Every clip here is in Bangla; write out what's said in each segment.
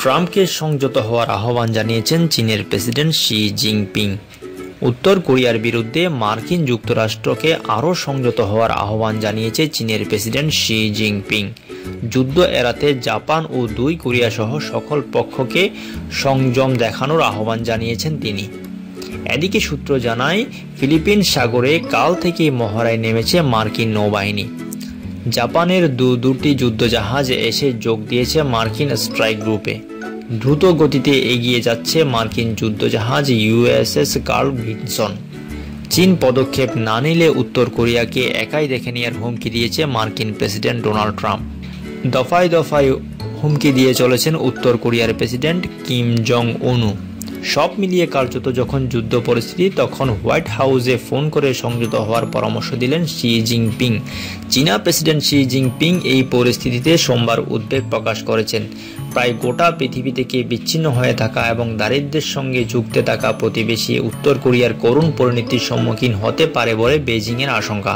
ট্রাম্পকে সংযত হওয়ার আহ্বান জানিয়েছেন চীনের প্রেসিডেন্ট শি জিনপিং। উত্তর কোরিয়ার বিরুদ্ধে মার্কিন যুক্তরাষ্ট্রকে আরও সংযত হওয়ার আহ্বান জানিয়েছে চীনের প্রেসিডেন্ট শি জিনপিং। যুদ্ধ এড়াতে জাপান ও দুই কোরিয়া সহ সকল পক্ষকে সংযম দেখানোর আহ্বান জানিয়েছেন তিনি। এদিকে সূত্র জানায়, ফিলিপিন সাগরে কাল থেকে মহড়ায় নেমেছে মার্কিন নৌবাহিনী। জাপানের দু, দুটি যুদ্ধজাহাজ এসে যোগ দিয়েছে মার্কিন স্ট্রাইক গ্রুপে। দ্রুত গতিতে এগিয়ে যাচ্ছে মার্কিন যুদ্ধজাহাজ ইউএসএস কার্ল ভিনসন চীন পদক্ষেপ না নিলে উত্তর কোরিয়াকে একাই দেখে নেওয়ার হুমকি দিয়েছে মার্কিন প্রেসিডেন্ট ডোনাল্ড ট্রাম্প। দফায় দফায় হুমকি দিয়ে চলেছেন উত্তর কোরিয়ার প্রেসিডেন্ট কিম জং উনু। সব মিলিয়ে কার্যত যখন যুদ্ধ পরিস্থিতি, তখন হোয়াইট হাউসে ফোন করে সংযত হওয়ার পরামর্শ দিলেন শি জিনপিং। চীনা প্রেসিডেন্ট শি জিনপিং এই পরিস্থিতিতে সোমবার উদ্বেগ প্রকাশ করেছেন। প্রায় গোটা পৃথিবী থেকে বিচ্ছিন্ন হয়ে থাকা এবং দারিদ্র্যের সঙ্গে যুক্তে থাকা প্রতিবেশী উত্তর কোরিয়ার করুণ পরিণতির সম্মুখীন হতে পারে বলে বেজিংয়ের আশঙ্কা।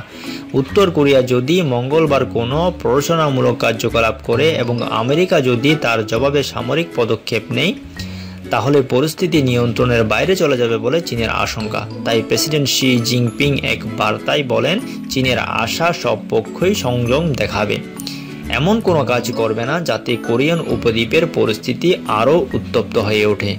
উত্তর কোরিয়া যদি মঙ্গলবার কোনো প্ররোচনামূলক কার্যকলাপ করে এবং আমেরিকা যদি তার জবাবে সামরিক পদক্ষেপ নেয় তাহলে পরিস্থিতি নিয়ন্ত্রণের বাইরে চলে যাবে বলে চীনের আশঙ্কা। তাই প্রেসিডেন্ট শি জিনপিং এক বার্তায় বলেন, চীনের আশা সব পক্ষই সংযম দেখাবে। এমন কোনো কাজ করবে না যাতে কোরিয়ান উপদ্বীপের পরিস্থিতি আরও উত্তপ্ত হয়ে ওঠে।